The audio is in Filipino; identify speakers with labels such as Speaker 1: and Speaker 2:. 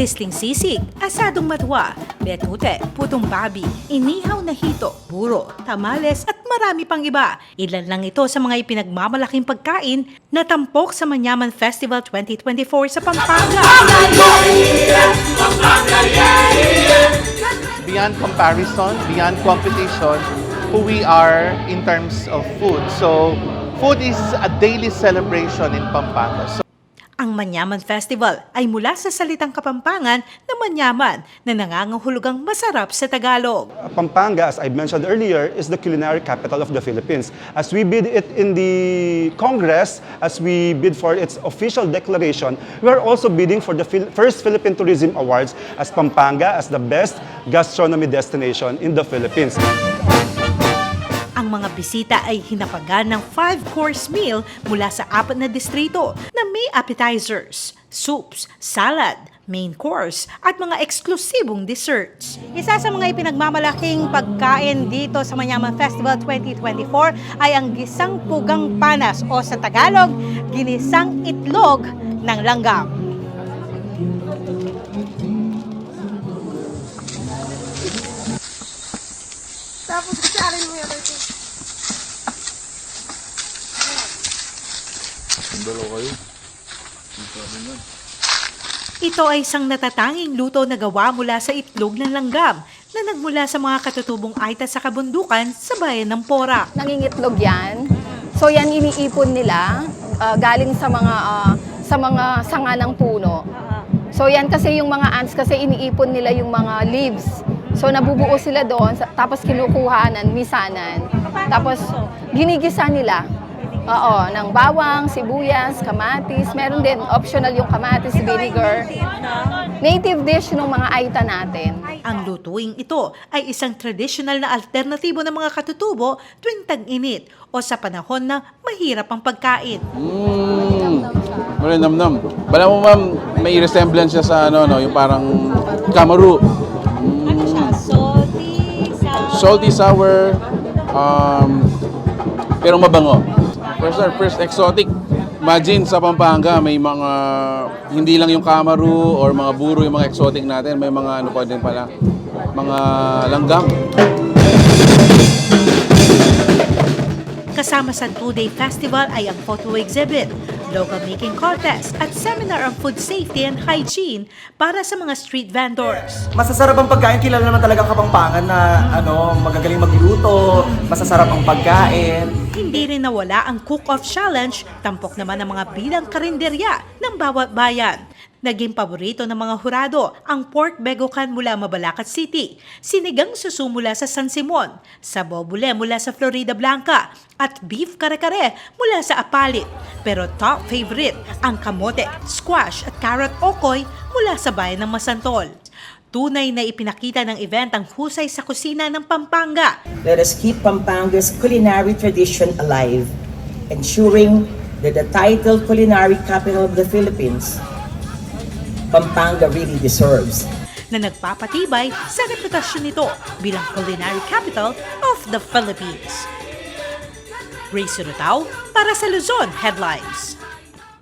Speaker 1: Sisling sisig, asadong matwa, betute, putong babi, inihaw na hito, buro, tamales at marami pang iba. Ilan lang ito sa mga ipinagmamalaking pagkain na tampok sa Manyaman Festival 2024 sa Pampanga.
Speaker 2: beyond comparison, beyond competition, who we are in terms of food. So, food is a daily celebration in Pampanga. So,
Speaker 1: Ang Manyaman Festival ay mula sa salitang Kapampangan na manyaman na nangangahulugang masarap sa Tagalog.
Speaker 3: Pampanga, as I mentioned earlier, is the culinary capital of the Philippines. As we bid it in the Congress, as we bid for its official declaration, we are also bidding for the Phil- first Philippine Tourism Awards as Pampanga as the best gastronomy destination in the Philippines.
Speaker 1: Mga bisita ay hinapagan ng five-course meal mula sa apat na distrito na may appetizers, soups, salad, main course at mga eksklusibong desserts. Isa sa mga ipinagmamalaking pagkain dito sa Manyaman Festival 2024 ay ang gisang pugang panas o sa Tagalog, ginisang itlog ng langgam.
Speaker 4: Tapos isarin mo yung ito.
Speaker 1: Ito ay isang natatanging luto na gawa mula sa itlog ng langgam na nagmula sa mga katutubong aita sa kabundukan sa bayan ng Porac.
Speaker 4: Nangingitlog yan. So yan iniipon nila ah, galing sa mga ah, sa mga sanga ng puno. So yan kasi yung mga ants kasi iniipon nila yung mga leaves. So nabubuo sila doon sa- tapos kinukuhanan, misanan. Tapos ginigisa nila. Oo, ng bawang, sibuyas, kamatis. Meron din optional yung kamatis, vinegar. Native dish ng mga aita natin.
Speaker 1: Ang lutuing ito ay isang traditional na alternatibo ng mga katutubo tuwing tag-init o sa panahon na mahirap ang pagkain.
Speaker 5: Mmm. Wala namnam. Bala mo ma'am, may resemblance siya sa ano, no, yung parang kamaru.
Speaker 1: Ano siya? Salty, sour?
Speaker 5: Salty, sour, um, pero mabango. First, first exotic. Imagine sa Pampanga, may mga, hindi lang yung kamaru or mga buro yung mga exotic natin, may mga ano pa din pala, mga langgam.
Speaker 1: Kasama sa two-day festival ay ang photo exhibit, logo making contest at seminar on food safety and hygiene para sa mga street vendors.
Speaker 6: Masasarap ang pagkain, kilala naman talaga Kapampangan na ano, magagaling magluto, masasarap ang pagkain.
Speaker 1: Hindi rin nawala ang cook-off challenge, tampok naman ang mga bilang karinderya ng bawat bayan. Naging paborito ng mga hurado ang pork begokan mula Mabalacat City, sinigang susu mula sa San Simon, sabobule mula sa Florida Blanca, at beef kare-kare mula sa Apalit. Pero top favorite ang kamote, squash at carrot okoy mula sa bayan ng Masantol. Tunay na ipinakita ng event ang husay sa kusina ng Pampanga
Speaker 7: Let us keep Pampanga's culinary tradition alive, ensuring that the title culinary capital of the Philippines, Pampanga really deserves.
Speaker 1: na nagpapatibay sa reputasyon nito bilang culinary capital of the Philippines. Ray Surutao para sa Luzon Headlines.